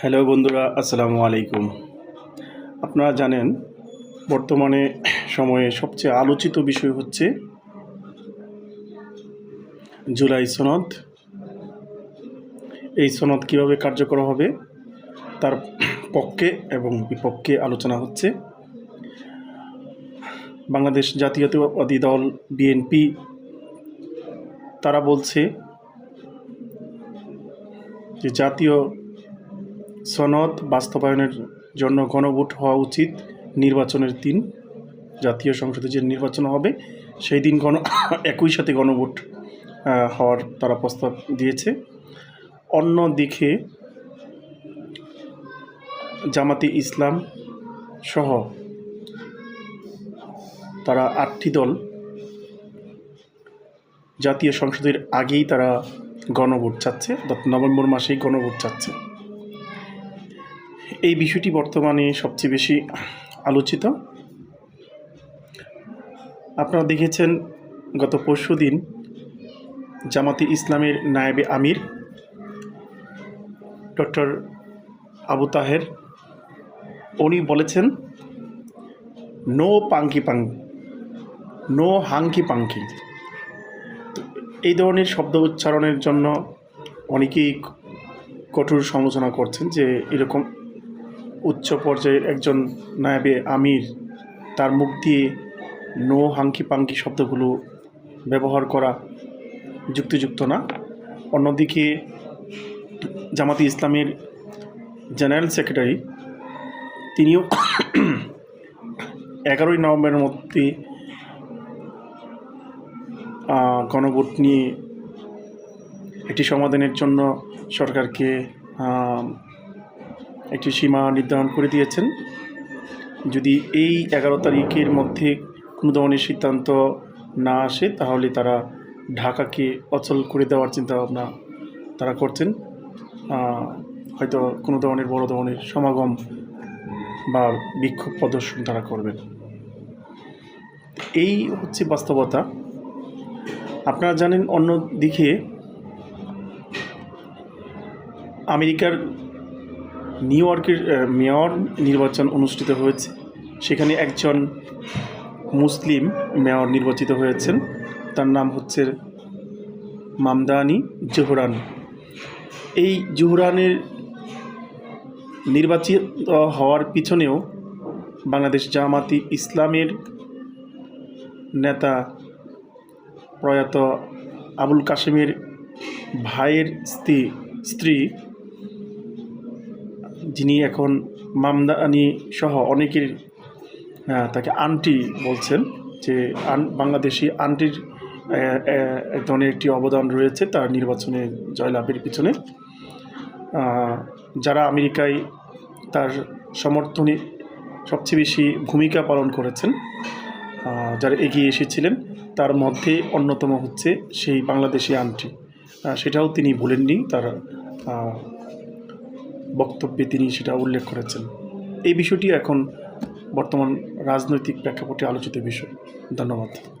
Hello বন্ধুরা, আসসালামু আলাইকুম। আপনারা জানেন, বর্তমানে সময়ে সবচেয়ে আলোচিত বিষয় হচ্ছে জুলাই সনদ। এই সনদ কীভাবে কার্যকর হবে, তার পক্ষে এবং বিপক্ষে আলোচনা হচ্ছে। বাংলাদেশ জাতীয়তাবাদী দল, বিএনপি, তারা বলছে যে জাতীয় সনদ বাস্তবায়নের জন্য গণভোট হওয়া উচিত। নির্বাচনের দিন জাতীয় সংসদে যে নির্বাচন হবে, সেই দিন গণ একই সাথে গণভোট হওয়ার তারা প্রস্তাব দিয়েছে। অন্য দিকে জামাতে ইসলাম সহ তারা আটটি দল জাতীয় সংসদের আগেই তারা গণভোট চাচ্ছে, অর্থাৎ নভেম্বর মাসেই গণভোট চাচ্ছে। এই বিষয়টি বর্তমানে সবচেয়ে বেশি আলোচিত। আপনারা দেখেছেন গত পরশু দিন জামাতে ইসলামের নায়েবে আমির ডক্টর আবু তাহের, উনি বলেছেন, নো পাঙ্কি পাং, নো হাঙ্কি পাঙ্কি। এই ধরনের শব্দ উচ্চারণের জন্য অনেকেই কঠোর সমালোচনা করছেন যে এরকম উচ্চ পর্যায়ের একজন নায়াবে আমির, তার মুখ দিয়ে নো হাঙ্কি পাঙ্কি শব্দগুলো ব্যবহার করা যুক্তিযুক্ত না। অন্যদিকে, জামাতি ইসলামের জেনারেল সেক্রেটারি, তিনিও এগারোই নভেম্বরের মধ্যে গণভোট নিয়ে একটি সমাধানের জন্য সরকারকে একটি সীমা নির্ধারণ করে দিয়েছেন। যদি এই এগারো তারিখের মধ্যে কোনো ধরনের সিদ্ধান্ত না আসে, তাহলে তারা ঢাকাকে অচল করে দেওয়ার চিন্তাভাবনা তারা করছেন। হয়তো কোনো ধরনের বড় ধরনের সমাগম বা বিক্ষোভ প্রদর্শন তারা করবেন। এই হচ্ছে বাস্তবতা। আপনারা জানেন অন্যদিকে আমেরিকার নিউ ইয়র্কের মেয়র নির্বাচন অনুষ্ঠিত হয়েছে। সেখানে একজন মুসলিম মেয়র নির্বাচিত হয়েছেন। তার নাম হচ্ছে মামদানি জোহরান। এই জোহরানের নির্বাচিত হওয়ার পিছনেও বাংলাদেশ জামাতি ইসলামের নেতা প্রয়াত আবুল কাশেমের ভাইয়ের স্ত্রী স্ত্রী যিনি এখন মামদানি সহ অনেকের তাকে আন্টি বলছেন যে আন, বাংলাদেশি আন্টির এক ধরনের একটি অবদান রয়েছে তার নির্বাচনে, জয়লাভের পিছনে। যারা আমেরিকায় তার সমর্থনে সবচেয়ে বেশি ভূমিকা পালন করেছেন যারা এগিয়ে এসেছিলেন, তার মধ্যে অন্যতম হচ্ছে সেই বাংলাদেশি আন্টি সেটাও তিনি ভুলেননি, তার বক্তব্যে তিনি সেটা উল্লেখ করেছেন। এই বিষয়টি এখন বর্তমান রাজনৈতিক প্রেক্ষাপটে আলোচিত বিষয়। ধন্যবাদ।